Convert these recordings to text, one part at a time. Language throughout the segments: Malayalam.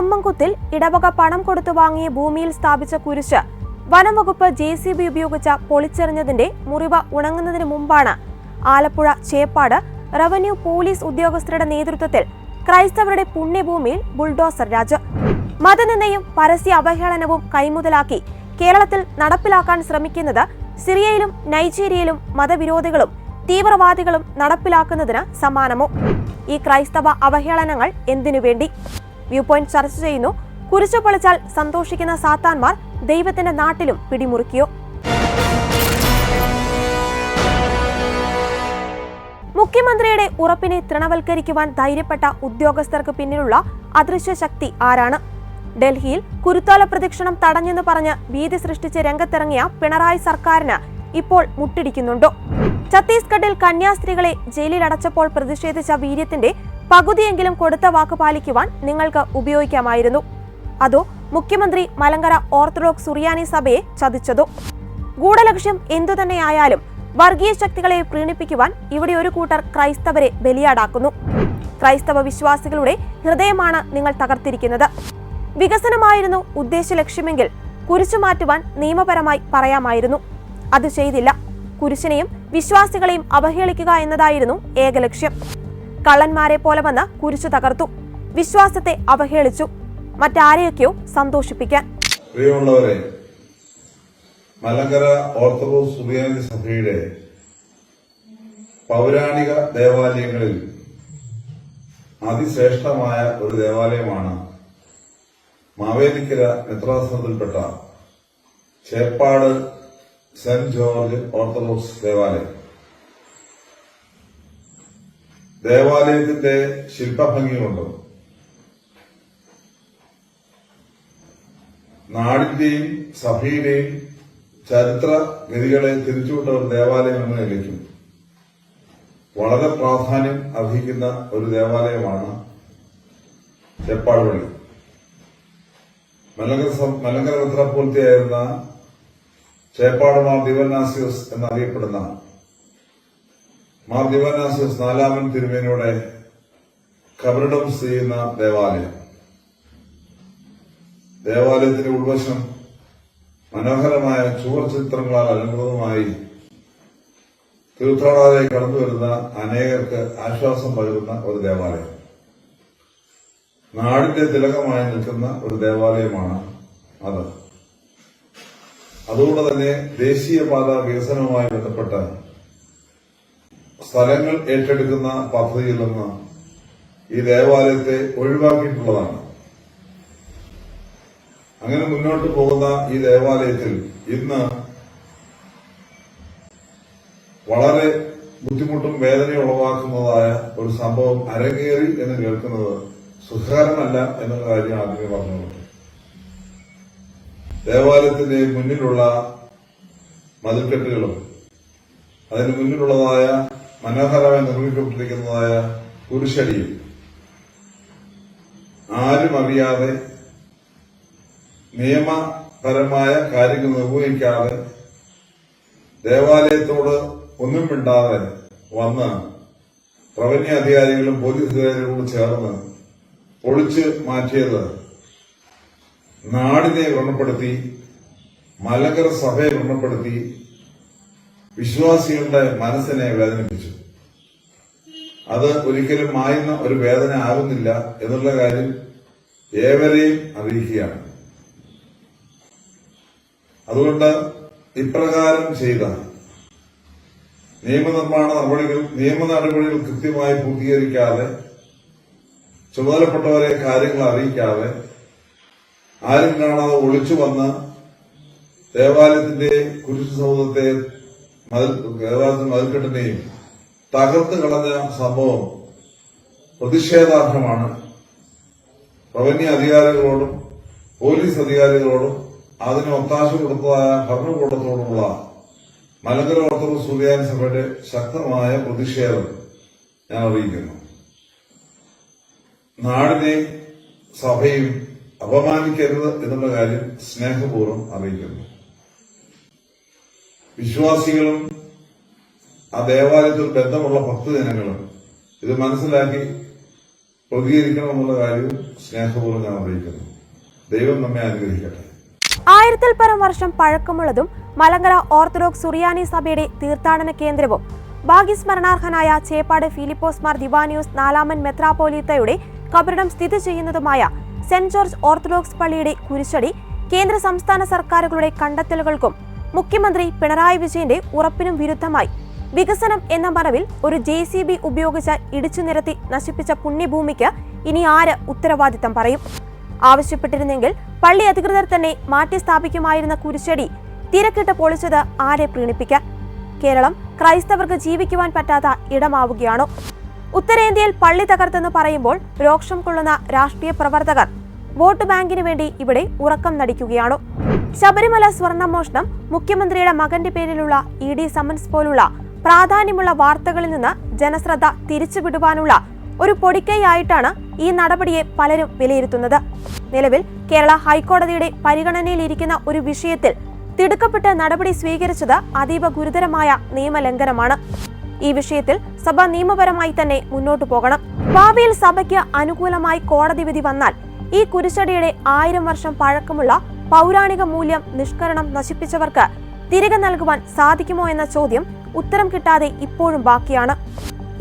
കൊമ്മൻകുത്തിൽ ഇടവക പണം കൊടുത്തു വാങ്ങിയ ഭൂമിയിൽ സ്ഥാപിച്ച കുരിശ് വനംവകുപ്പ് ജെ സി ബി ഉപയോഗിച്ച പൊളിച്ചെറിഞ്ഞതിന്റെ മുറിവ് ഉണങ്ങുന്നതിന് മുമ്പാണ് ആലപ്പുഴ ചേപ്പാട് റവന്യൂ പോലീസ് ഉദ്യോഗസ്ഥരുടെ നേതൃത്വത്തിൽ ക്രൈസ്തവരുടെ പുണ്യഭൂമിയിൽ ബുൾഡോസർ രാജ്. മതനിന്ദയും പരസ്യ അവഹേളനവും കൈമുതലാക്കി കേരളത്തിൽ നടപ്പിലാക്കാൻ ശ്രമിക്കുന്നത് സിറിയയിലും നൈജീരിയയിലും മതവിരോധികളും തീവ്രവാദികളും നടപ്പിലാക്കുന്നതിന് സമാനമോ ഈ ക്രൈസ്തവ അവഹേളനങ്ങൾ എന്തിനു വേണ്ടി വ്യൂ പോയിന്റ് ചർച്ച ചെയ്യുന്നു. കുരിശു പൊളിച്ചാൽ സന്തോഷിക്കുന്ന സാത്താൻമാർ ദൈവത്തിന്റെ നാട്ടിലും പിടിമുറുക്കിയോ? മുഖ്യമന്ത്രിയുടെ ഉറപ്പിനെ തൃണവൽക്കരിക്കുവാൻ ധൈര്യപ്പെട്ട ഉദ്യോഗസ്ഥർക്ക് പിന്നിലുള്ള അദൃശ്യ ശക്തി ആരാണ്? ഡൽഹിയിൽ കുരുത്തോല പ്രദക്ഷിണം തടഞ്ഞെന്ന് പറഞ്ഞ് ഭീതി സൃഷ്ടിച്ച് രംഗത്തിറങ്ങിയ പിണറായി സർക്കാരിന് ഇപ്പോൾ മുട്ടിടിക്കുന്നുണ്ടോ? ഛത്തീസ്ഗഡിൽ കന്യാസ്ത്രീകളെ ജയിലിലടച്ചപ്പോൾ പ്രതിഷേധിച്ച വീര്യത്തിന്റെ പകുതിയെങ്കിലും കൊടുത്ത വാക്ക് പാലിക്കുവാൻ നിങ്ങൾക്ക് ഉപയോഗിക്കാമായിരുന്നു. അതോ മുഖ്യമന്ത്രി മലങ്കര ഓർത്തഡോക്സ് സുറിയാനി സഭയെ ചതിച്ചതോ? ഗൂഢലക്ഷ്യം എന്തുതന്നെയായാലും വർഗീയ ശക്തികളെ പ്രീണിപ്പിക്കുവാൻ ഇവിടെ ഒരു കൂട്ടർ ക്രൈസ്തവരെ ബലിയാടാക്കുന്നു. ക്രൈസ്തവ വിശ്വാസികളുടെ ഹൃദയമാണ് നിങ്ങൾ തകർത്തിരിക്കുന്നത്. വികസനമായിരുന്നു ഉദ്ദേശ ലക്ഷ്യമെങ്കിൽ കുരിശു മാറ്റുവാൻ നിയമപരമായി പറയാമായിരുന്നു. അത് ചെയ്തില്ല. കുരിശിനെയും വിശ്വാസികളെയും അവഹേളിക്കുക എന്നതായിരുന്നു ഏക ലക്ഷ്യം കള്ളന്മാരെ പോലെ വന്ന് കുരിശു തകർത്തു. വിശ്വാസത്തെ അവഹേളിച്ചു. മറ്റാരെയൊക്കെയോ സന്തോഷിപ്പിക്കാൻ. പ്രിയമുള്ളവരെ മലങ്കര ഓർത്തഡോക്സ് സുറിയാനി സഭയുടെ പൗരാണിക ദേവാലയങ്ങളിൽ അതിശ്രേഷ്ഠമായ ഒരു ദേവാലയമാണ് മാവേലിക്കര മെത്രാസനത്തിൽപ്പെട്ട ചേപ്പാട് സെന്റ് ജോർജ് ഓർത്തഡോക്സ് ദേവാലയം. ദേവാലയത്തിന്റെ ശില്പഭംഗിയുണ്ടോ നാടിന്റെയും സഭയുടെയും ചരിത്ര ഗതികളെ തിരിച്ചുവിട്ട ഒരു ദേവാലയം എന്ന് നിലയ്ക്കും. വളരെ പ്രാധാന്യം അർഹിക്കുന്ന ഒരു ദേവാലയമാണ് ചെപ്പാടുപള്ളി മലങ്കര മലങ്കര മെത്രാപ്പോലത്തെയായിരുന്ന ചേപ്പാടുമാർ ദിവനാസിയോസ് എന്നറിയപ്പെടുന്ന മാർ ദിവാനാസിയസ് നാലാമൻ തിരുമേനിയുടെ കബറിടം ചെയ്യുന്ന ദേവാലയം. ദേവാലയത്തിന്റെ ഉൾവശം മനോഹരമായ ചുവർ ചിത്രങ്ങളാൽ അലങ്കൃതമായി തീർത്ഥാടകരെ കടന്നു വരുന്ന അനേകർക്ക് ആശ്വാസം പകരുന്ന ഒരു ദേവാലയം. നാടിന്റെ തിലകമായി നിൽക്കുന്ന ഒരു ദേവാലയമാണ് അത്. അതുകൊണ്ട് തന്നെ ദേശീയപാത വികസനവുമായി ബന്ധപ്പെട്ട് സ്ഥലങ്ങൾ ഏറ്റെടുക്കുന്ന പദ്ധതിയിൽ നിന്ന് ഈ ദേവാലയത്തെ ഒഴിവാക്കിയിട്ടുള്ളതാണ്. അങ്ങനെ മുന്നോട്ട് പോകുന്ന ഈ ദേവാലയത്തിൽ ഇന്ന് വളരെ ബുദ്ധിമുട്ടും വേദനയും ഉളവാക്കുന്നതായ ഒരു സംഭവം അരങ്ങേറി എന്ന് കേൾക്കുന്നത് സുഖകരമല്ല എന്നുള്ള കാര്യം ആദ്യമേ പറഞ്ഞുകൊണ്ട് ദേവാലയത്തിന്റെ മുന്നിലുള്ള മതിൽക്കെട്ടുകളും അതിന് മുന്നിലുള്ളതായ മനോഹരമായി നിർമ്മിക്കപ്പെട്ടിരിക്കുന്നതായ കുരിശടിയിൽ. ആരും അറിയാതെ നിയമപരമായ കാര്യങ്ങൾ നിർവഹിക്കാതെ ദേവാലയത്തോട് ഒന്നും മിണ്ടാതെ വന്ന് റവന്യൂ അധികാരികളും പോലീസ് അധികാരികളും ചേർന്ന് പൊളിച്ച് മാറ്റിയത് നാടിനെ വ്രണപ്പെടുത്തി മലങ്കര സഭയെ വ്രണപ്പെടുത്തി വിശ്വാസികളുടെ മനസ്സിനെ വേദനിപ്പിച്ചു. അത് ഒരിക്കലും മായുന്ന ഒരു വേദന ആകുന്നില്ല എന്നുള്ള കാര്യം ഏവരെയും അറിയിക്കുകയാണ്. അതുകൊണ്ട് ഇപ്രകാരം ചെയ്ത നിയമനിർമ്മാണ നടപടികൾ നിയമ നടപടികൾ കൃത്യമായി പൂർത്തീകരിക്കാതെ ചുമതലപ്പെട്ടവരെ കാര്യങ്ങൾ അറിയിക്കാതെ ആരും കാണാതെ ഒളിച്ചു വന്ന് ദേവാലയത്തിന്റെ കുരിശു സൗധത്തെ മതിൽ ദേവാലയത്തിന്റെ മതിൽക്കെട്ടിനെയും തകർത്ത് കളഞ്ഞ സംഭവം പ്രതിഷേധാർഹമാണ്. റവന്യൂ അധികാരികളോടും പോലീസ് അധികാരികളോടും അതിന് ഒത്താശ കൊടുത്തതായ ഭരണകൂടത്തോടുമുള്ള മലങ്കര ഓർത്തഡോക്സ് സുറിയാനി സഭയുടെ ശക്തമായ പ്രതിഷേധം ഞാൻ അറിയിക്കുന്നു. നാടിനെ സഭയും അപമാനിക്കരുത് എന്നുള്ള കാര്യം സ്നേഹപൂർവം അറിയിക്കുന്നു. വിശ്വാസികളും ആ ദേവാലയത്തിൽ ബന്ധമുള്ള ഭക്തജനങ്ങളും ഇത് മനസ്സിലാക്കി പ്രതികരിക്കണമെന്നുള്ള കാര്യവും സ്നേഹപൂർവം ഞാൻ അറിയിക്കുന്നു. ദൈവം നമ്മെ അനുഗ്രഹിക്കട്ടെ. ആയിരത്തിൽ പരം വർഷം പഴക്കമുള്ളതും മലങ്കര ഓർത്തഡോക്സ് സുറിയാനി സഭയുടെ തീർത്ഥാടന കേന്ദ്രവും ഭാഗ്യസ്മരണാർഹനായ ചേപ്പാട് ഫിലിപ്പോസ് മാർ ദിവാനിയോസ് നാലാമൻ മെത്രാപ്പോലീത്തയുടെ കബറിടം സ്ഥിതി ചെയ്യുന്നതുമായ സെന്റ് ജോർജ് ഓർത്തഡോക്സ് പള്ളിയുടെ കുരിശടി കേന്ദ്ര സംസ്ഥാന സർക്കാരുകളുടെ കണ്ടെത്തലുകൾക്കും മുഖ്യമന്ത്രി പിണറായി വിജയന്റെ ഉറപ്പിനും വിരുദ്ധമായി. വികസനം എന്ന മറവിൽ ഒരു ജെ സി ബി ഉപയോഗിച്ച് ഇടിച്ചു നിരത്തി നശിപ്പിച്ച പുണ്യഭൂമിക്ക് ഇനി ആര് ഉത്തരവാദിത്തം പറയും? ആവശ്യപ്പെട്ടിരുന്നെങ്കിൽ പള്ളി അധികൃതർ തന്നെ മാറ്റി സ്ഥാപിക്കുമായിരുന്ന കുരിശടി തിരക്കിട്ട് പൊളിച്ചത് ആരെ പ്രീണിപ്പിക്കാൻ? കേരളം ക്രൈസ്തവർക്ക് ജീവിക്കുവാൻ പറ്റാത്ത ഇടമാവുകയാണോ? ഉത്തരേന്ത്യയിൽ പള്ളി തകർത്തെന്ന് പറയുമ്പോൾ രോക്ഷം കൊള്ളുന്ന രാഷ്ട്രീയ പ്രവർത്തകർ വോട്ട് ബാങ്കിന് വേണ്ടി ഇവിടെ ഉറക്കം നടിക്കുകയാണോ? ശബരിമല സ്വർണമോഷണം മുഖ്യമന്ത്രിയുടെ മകന്റെ പേരിലുള്ള ഇ ഡി സമൻസ് പോലുള്ള പ്രാധാന്യമുള്ള വാർത്തകളിൽ നിന്ന് ജനശ്രദ്ധ തിരിച്ചുവിടുവാനുള്ള ഒരു പൊടിക്കൈയായിട്ടാണ് ഈ നടപടിയെ പലരും വിലയിരുത്തുന്നത്. നിലവിൽ കേരള ഹൈക്കോടതിയുടെ പരിഗണനയിലിരിക്കുന്ന ഒരു വിഷയത്തിൽ തിടുക്കപ്പെട്ട് നടപടി സ്വീകരിച്ചത് അതീവ ഗുരുതരമായ നിയമലംഘനമാണ്. ഈ വിഷയത്തിൽ സഭ നിയമപരമായി തന്നെ മുന്നോട്ടു പോകണം. ഭാവിയിൽ സഭയ്ക്ക് അനുകൂലമായി കോടതി വിധി വന്നാൽ ഈ കുരിശടിയുടെ ആയിരം വർഷം പഴക്കമുള്ള പൗരാണിക മൂല്യം നിഷ്കരണം നശിപ്പിച്ചവർക്ക് തിരികെ നൽകുവാൻ സാധിക്കുമോ എന്ന ചോദ്യം ഉത്തരം കിട്ടാതെ ഇപ്പോഴും ബാക്കിയാണ്.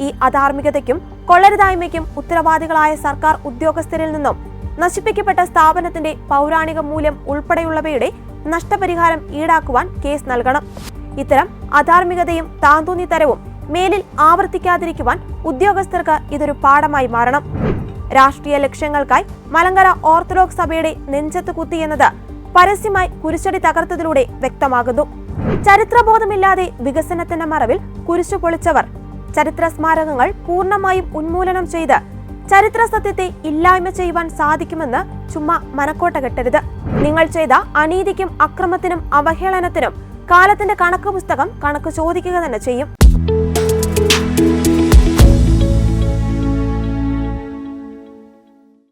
ഈ അധാർമികതയ്ക്കും കൊള്ളരുതായ്മയ്ക്കും ഉത്തരവാദികളായ സർക്കാർ ഉദ്യോഗസ്ഥരിൽ നിന്നും നശിപ്പിക്കപ്പെട്ട സ്ഥാപനത്തിന്റെ പൗരാണിക മൂല്യം ഉൾപ്പെടെയുള്ളവയുടെ നഷ്ടപരിഹാരം ഈടാക്കുവാൻ കേസ് നൽകണം. ഇത്തരം അധാർമികതയും താന്തൂന്നിത്തരവും മേലിൽ ആവർത്തിക്കാതിരിക്കുവാൻ ഉദ്യോഗസ്ഥർക്ക് ഇതൊരു പാഠമായി മാറണം. രാഷ്ട്രീയ ലക്ഷ്യങ്ങൾക്കായി മലങ്കര ഓർത്തഡോക്സ് സഭയുടെ നെഞ്ചത്ത് കുത്തിയെന്നത് പരസ്യമായി കുരിശടി തകർത്തതിലൂടെ വ്യക്തമാകുന്നു. ചരിത്രബോധമില്ലാതെ വികസനത്തിന്റെ മറവിൽ കുരിശു പൊളിച്ചവർ. ചരിത്ര സ്മാരകങ്ങൾ പൂർണമായും ഉന്മൂലനം ചെയ്ത് ചരിത്ര സത്യത്തെ ഇല്ലായ്മ ചെയ്യുവാൻ സാധിക്കുമെന്ന് ചുമ്മാ മനക്കോട്ട കെട്ടരുത്. നിങ്ങൾ ചെയ്ത അനീതിക്കും അക്രമത്തിനും അവഹേളനത്തിനും കാലത്തിന്റെ കണക്ക് പുസ്തകം കണക്ക് ചോദിക്കുക തന്നെ ചെയ്യും.